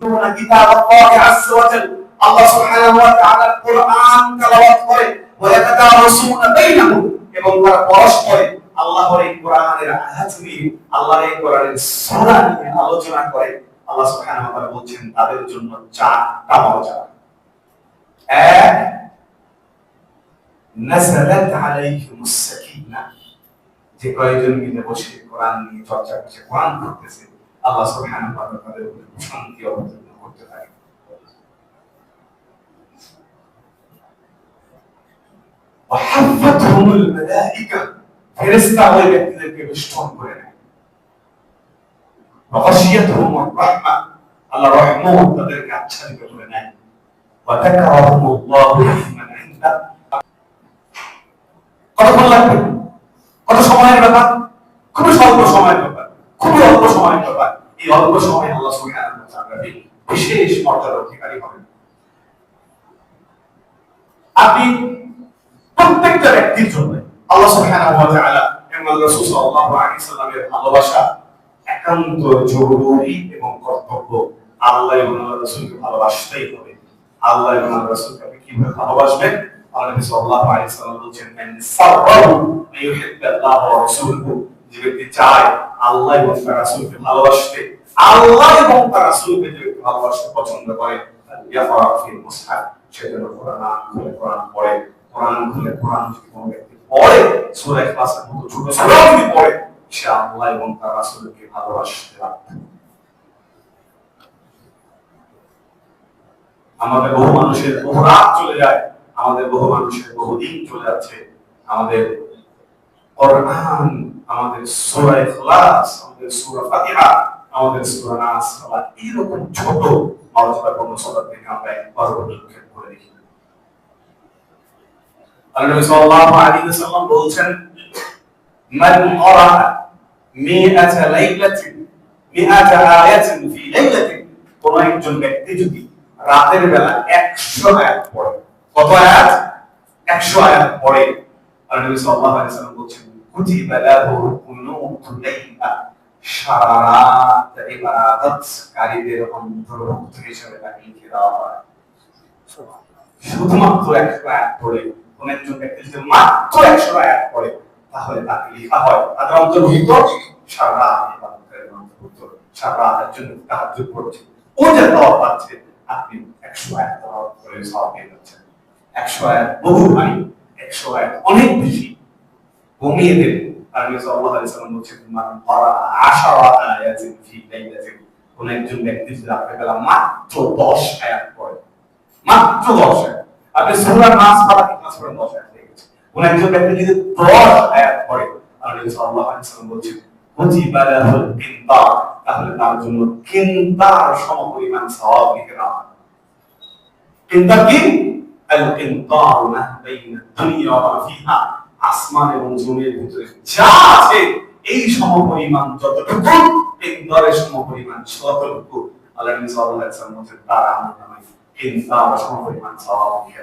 তোমরা আল্লাহ সুবহানাহু ওয়া তাআলা কোরআন তেলাওয়াত করে, ওয়া এবং তারা পরস্পরে আল্লাহর এই কোরআনের আল্লাহর এই কোরআনের সূরা নিয়ে আলোচনা করে। আল্লাহ সুবহানাহু ওয়া তাআলা বলছেন, তাদের জন্য এক, নাযালাত আলাইহিমুস সাকিনা। যে কয়েকজন মিলে বসে কোরআন নিয়ে চর্চা করছে, কোরআন করতেছে الله سبحانه وتعالى وحفتهم الملائكة في رستا ويبت لك بشتون كرنا وغشيتهم الرحمة. على رحمه تدرك عشان كرنا وتكرهم الله رحمة عند قد قلت قد شمائل بطا كم شمائل بطا সময়ের ব্যাপার। এই অল্প সময়ে আল্লাহ সুবহানাহু ওয়া তাআলা বিশেষ মর্যাদার অধিকারী হবেন আপনি প্রত্যেকটা ব্যক্তির জন্য আল্লাহ সুবহানাহু ওয়া তাআলা এবং আল্লাহ রাসূল সাল্লাল্লাহু আলাইহি সাল্লামের ভালোবাসা একান্ত জরুরি এবং কর্তব্য। আল্লাহ এবং আল্লাহ রাসূলকে ভালোবাসতেই হবে। আল্লাহ এবং আল্লাহ রাসূলকে আপনি কীভাবে ভালোবাসবেন? আল্লাহ সাল্লাল্লাহু আলাইহি সাল্লাম বলছেন, মান সাররাহু আইয়ুহিব্বাল্লাহ ওয়া রাসূলুহু যে ব্যক্তি চায় আল্লাহ এবং তার ভালোবাসতে। আল্লাহ এবং তার যে ব্যক্তি ভালোবাসতে পছন্দ করে আমাদের বহু মানুষের বহু রাত চলে যায়, আমাদের বহু মানুষের বহু দিন চলে যাচ্ছে, আমাদের কোরআন, আমাদের সূরা ইখলাস, আমাদের সূরা ফাতিহা, আমাদের সূরা নাস এরকম ছোট থেকে আমরা একবার উল্লেখ করে দেখি। নবী সাল্লাল্লাহু আলাইহি বলছেন, মান আয়াতিন ফি কোন একজন ব্যক্তি যদি রাতের বেলা 100 আয়াত পড়ে, কত আয়াত? 100 আয়াত পড়ে। আল্লাহ নবী সাল্লাল্লাহু আলাইহি বলছেন কুতিবা লাহু কুনুতুল লাইলা সারা রাত ইবাদতকারীদের অন্তর্ভুক্ত হিসেবে তাকে দেওয়া হয় শুধুমাত্র একশো আয়াত পড়ে কোন একজন ব্যক্তি যদি মাত্র একশো আয়াত পড়ে তাহলে তাকে লেখা হয় তাদের অন্তর্ভুক্ত সারা রাত ইবাদতকারীদের অন্তর্ভুক্ত সারা রাতের জন্য তাহাজ্জুদ পড়ছে ও যে দাওয়াত পাচ্ছে আপনি একশো আয়াত দাওয়াত করে সওয়াব পেয়ে যাচ্ছেন একশো আয়াত বহু একশো আয়াত অনেক বেশি কমিয়ে দেবে। নবী সাল্লাল্লাহু আলাইহি সাল্লাম বলছেন, মান ক্বারা আশারা আয়াতিন ফি লাইলাতিন। কোন একজন ব্যক্তি যদি রাতের বেলা মাত্র 10 আয়াত পড়ে, মাত্র 10 আয়াত, আপনি সূরা নাস ফালাক ক্লাস করেন 10 আয়াত কোন একজন ব্যক্তি যদি 10 আয়াত পড়ে আর সাল্লাল্লাহু আলাইহি সাল্লাম বলছেন কুতিবা লাহুল কিনতার। তাহলে তার জন্য কিনতার সমপরিমাণ সওয়াব লিখে হয় কিনতার কি? আল কিনতার মা বাইনা দুনিয়া ওয়া ফিহা। আসমান এবং জমির ভিতরে যা আছে, এই সমপরিমাণ যতটুকু, এই সমপরিমাণ ততটুকু আল্লাহ নবী তার আমল নামায় কিনতার সমপরিমাণ সওয়াব লিখে